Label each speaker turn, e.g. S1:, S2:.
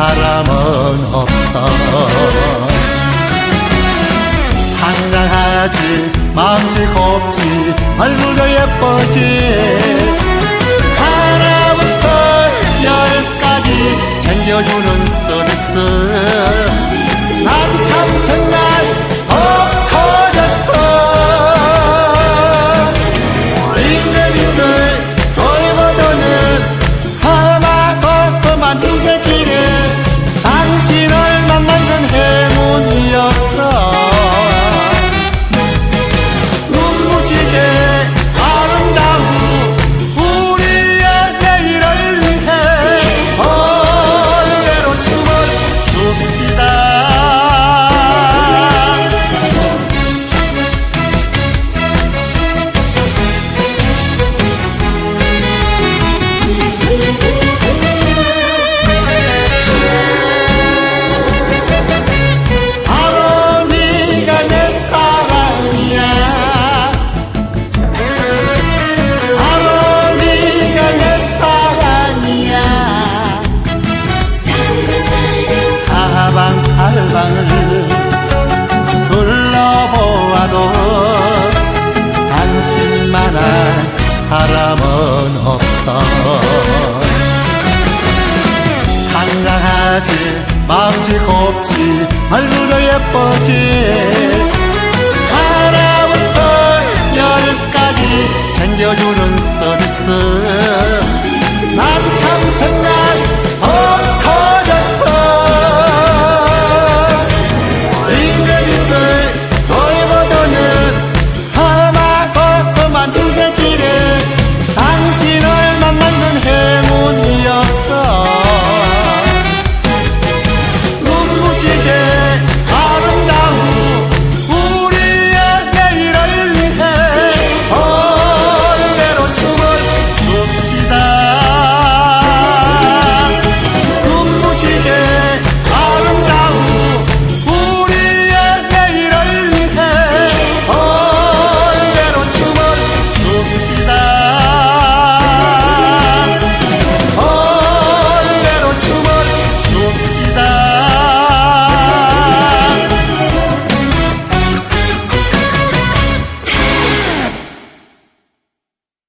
S1: 사람은 없어. 상냥하지 마음씨 곱지. 얼굴도 예뻐지. 사람은 없어. 상냥하지 마음씨 곱지 얼굴도 예쁘지